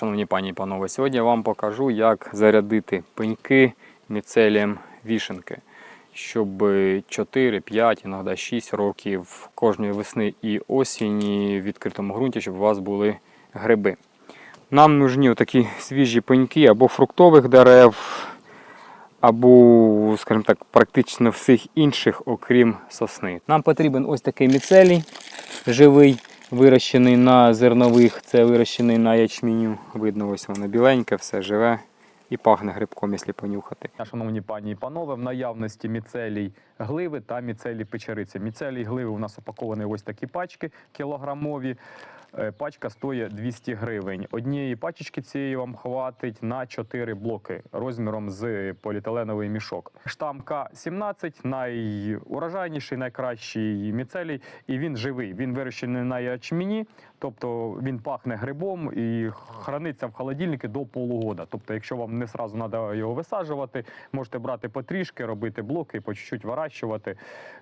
Шановні пані і панове, сьогодні я вам покажу, як зарядити пеньки міцелієм вішенки, щоб 4, 5, іноді 6 років кожної весни і осені в відкритому ґрунті, щоб у вас були гриби. Нам нужні такі свіжі пеньки або фруктових дерев, або, скажімо так, практично всіх інших, окрім сосни. Нам потрібен ось такий міцелій живий, вирощений на зернових, це вирощений на ячменю. Видно, ось воно біленьке, все живе і пахне грибком, якщо понюхати. Шановні пані і панове, в наявності міцелій гливи та міцелій печериці. Міцелій гливи у нас упаковані ось такі пачки кілограмові. Е, Пачка стоїть 200 гривень. Однієї пачечки цієї вам хватить на 4 блоки розміром з поліетиленовий мішок. Штам К-17 найурожайніший, найкращий міцелій, і він живий. Він вирощений на ячміні, тобто він пахне грибом і храниться в холодильнику до полугода. Тобто, якщо вам не сразу треба його висаджувати, можете брати потрішки, робити блоки по чуть-чуть вирощувати.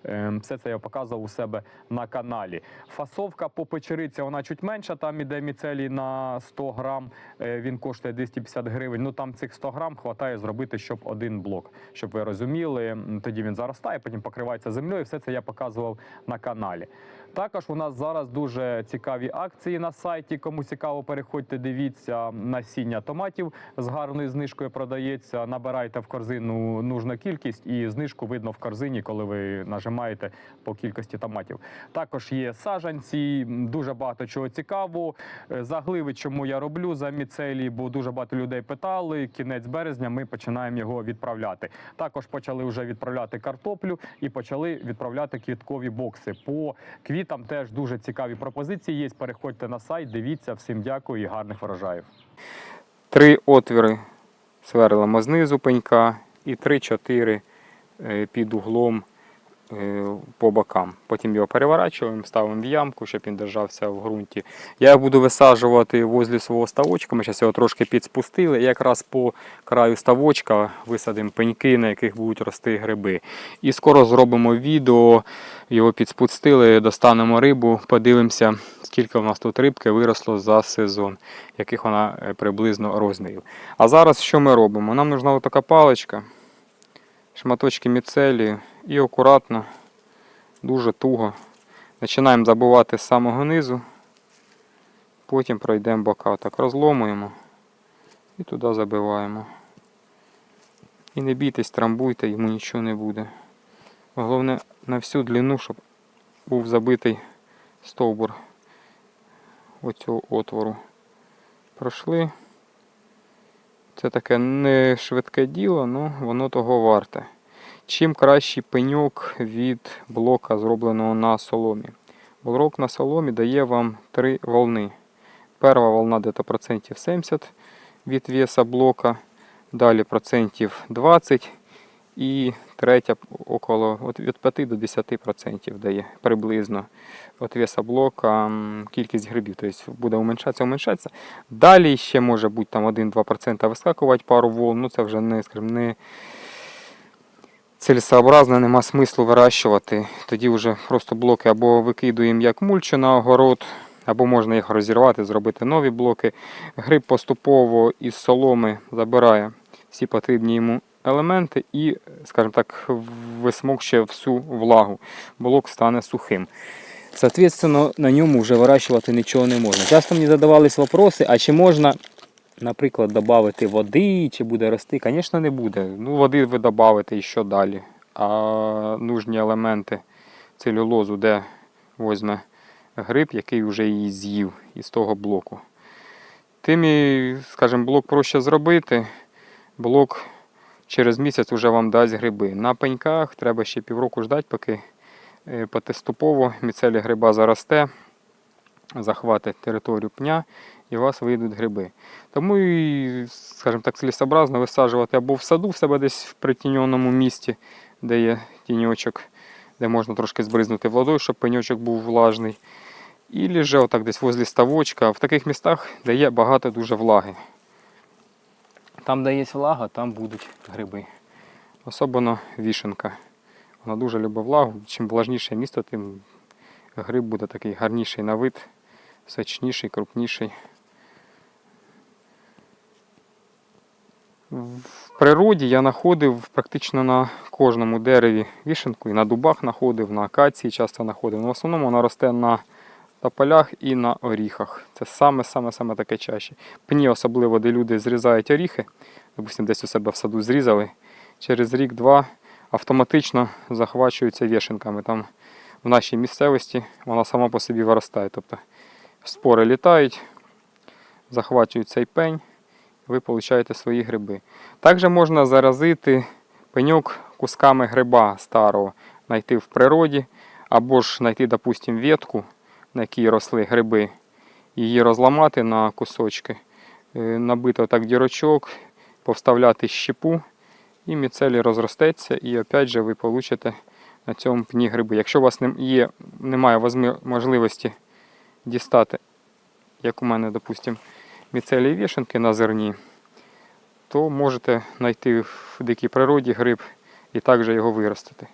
Ем, Все це я показував у себе на каналі. Фасовка по печериці вона чуть менша. Там іде міцелій на 100 грам. Е, Він коштує 250 гривень. Ну там цих 100 грам хватає зробити, щоб один блок. Щоб ви розуміли, тоді він заростає, потім покривається землею. Все це я показував на каналі. Також у нас зараз дуже цікаві акції на сайті. Кому цікаво, переходьте, дивіться насіння томатів з гарною знижкою продається. Набирайте в корзину нужну кількість, і знижку видно в корзині, коли ви нажимаєте по кількості томатів. Також є саджанці, м, дуже багато чого цікавого. Е, Загливи, чому я роблю за міцелій, бо дуже багато людей питали. Кінець березня ми починаємо його відправляти. Також почали вже відправляти картоплю і почали відправляти квіткові бокси. По квітам теж дуже цікаві пропозиції є. Переходьте на сайт, дивіться. Всім дякую і гарних врожаїв. Три отвіри сверлимо знизу пенька і 3-4 під углом е, по бокам. Потім його переворачуємо, ставимо в ямку, щоб він держався в ґрунті. Я його буду висаджувати возле свого ставочка. Ми зараз його трошки підспустили. Якраз по краю ставочка висадимо пеньки, на яких будуть рости гриби. І скоро зробимо відео. Його підспустили, достанемо рибу, подивимося, скільки в нас тут рибки виросло за сезон, яких вона е, приблизно розмірів. А зараз що ми робимо? Нам нужна така паличка, шматочки міцелію і акуратно, дуже туго. Починаємо забивати з самого низу, потім пройдемо бока. Так розломуємо і туди забиваємо. І не бійтесь, трамбуйте, йому нічого не буде. Головне на всю длину, щоб був забитий стовбур оцього отвору. Пройшли. Це таке не швидке діло, але воно того варте. Чим кращий пеньок від блока, зробленого на соломі. Блок на соломі дає вам три волни. Перша волна десь процентів 70 від веса блока, далі процентів 20 і третя около від 5 до 10% дає приблизно от веса блока кількість грибів. Тобто буде уменшатися, уменшатися. Далі ще може бути там 1-2% вискакувати пару волн, ну це вже не, скажімо, не цілесообразно, нема смислу вирощувати. Тоді вже просто блоки або викидуємо як мульчу на огород, або можна їх розірвати, зробити нові блоки. Гриб поступово із соломи забирає всі потрібні йому елементи і, скажімо так, висмокче всю влагу. Блок стане сухим. Соответственно, на ньому вже вирощувати нічого не можна. Часто мені задавались вопроси, а чи можна, наприклад, додати води, чи буде рости? Звісно, не буде. Ну, води ви додаите і що далі. А нужні елементи целюлозу, де возьме гриб, який вже її з'їв із того блоку. Тим, і, скажімо, блок проще зробити. Блок через місяць вже вам дасть гриби. На пеньках треба ще півроку ждати, поки е, потеступово міцелі гриба заросте, захватить територію пня і у вас вийдуть гриби. Тому і, скажімо так, цілесообразно висаджувати або в саду в себе десь в притіньоному місці, де є тіньочок, де можна трошки збризнути водою, щоб пеньочок був влажний. І же отак десь возле ставочка, в таких містах, де є багато дуже влаги. Там, де є влага, там будуть гриби. Особливо вішенка. Вона дуже любить влагу. Чим влажніше місто, тим гриб буде такий гарніший на вид, сочніший, крупніший. В природі я знаходив практично на кожному дереві вішенку, і на дубах знаходив, на акації часто знаходив. Ну, в основному вона росте на тополях і на оріхах. Це саме-саме-саме таке чаще. Пні, особливо, де люди зрізають оріхи, допустим, десь у себе в саду зрізали, через рік-два автоматично захвачуються вішенками. Там в нашій місцевості вона сама по собі виростає. Тобто спори літають, захвачують цей пень, ви получаєте свої гриби. Також можна заразити пеньок кусками гриба старого, знайти в природі, або ж знайти, допустим, ветку, на якій росли гриби, її розламати на кусочки, е, набити отак дірочок, повставляти щепу, і міцелій розростеться, і опять же ви получите на цьому пні гриби. Якщо у вас є, немає можливості дістати, як у мене, допустим, міцелій вішенки на зерні, то можете знайти в дикій природі гриб і також його виростити.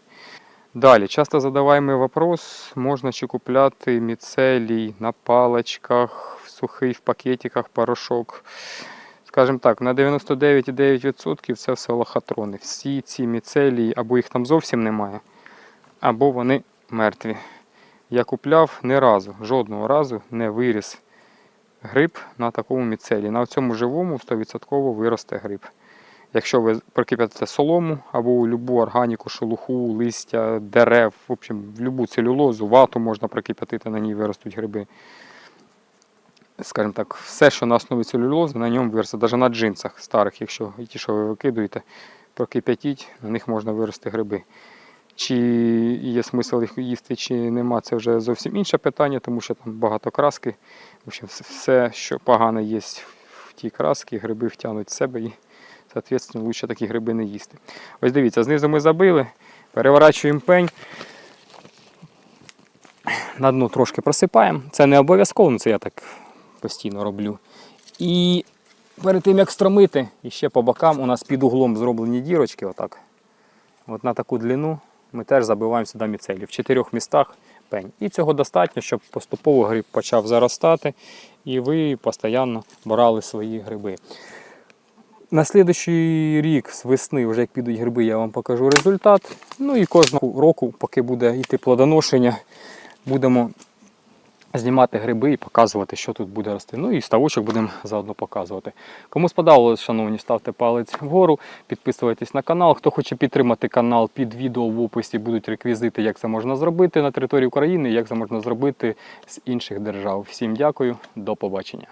Далі, часто задаваємо вопрос, можна чи купляти міцелій на паличках, в сухий, пакетиках, порошок. Скажімо так, на 99,9% це все лохотрони. Всі ці міцелії або їх там зовсім немає, або вони мертві. Я купляв ні разу, жодного разу не виріс гриб на такому міцелі. На цьому живому 100% виросте гриб. Якщо ви прикип'ятите солому або у любу органіку, шелуху, листя, дерев, в общем, любу целюлозу, вату можна прикип'ятити, на ній виростуть гриби. Скажімо так, все, що на основі целюлози, на ньому виросте. Навіть на джинсах старих, якщо ті, що ви викидуєте, прокип'ятіть, на них можна вирости гриби. Чи є смисл їх їсти, чи нема, це вже зовсім інше питання, тому що там багато краски. В все, що погане є в тій красці, гриби втягнуть в себе і, соответственно, лучше такі гриби не їсти. Ось дивіться, знизу ми забили, переворачуємо пень. На дно трошки просипаємо. Це не обов'язково, ну, це я так постійно роблю. І перед тим як стромити, і ще по бокам у нас під углом зроблені дірочки. Отак. От на таку длину ми теж забиваємо сюди міцелі. В чотирьох містах пень. І цього достатньо, щоб поступово гриб почав заростати, і ви постійно брали свої гриби. На слідуючий рік з весни, вже як підуть гриби, я вам покажу результат. Ну і кожного року, поки буде йти плодоношення, будемо знімати гриби і показувати, що тут буде рости. Ну і ставочок будемо заодно показувати. Кому сподобалось, шановні, ставте палець вгору, підписуйтесь на канал. Хто хоче підтримати канал, під відео в описі будуть реквізити, як це можна зробити на території України, як це можна зробити з інших держав. Всім дякую, до побачення.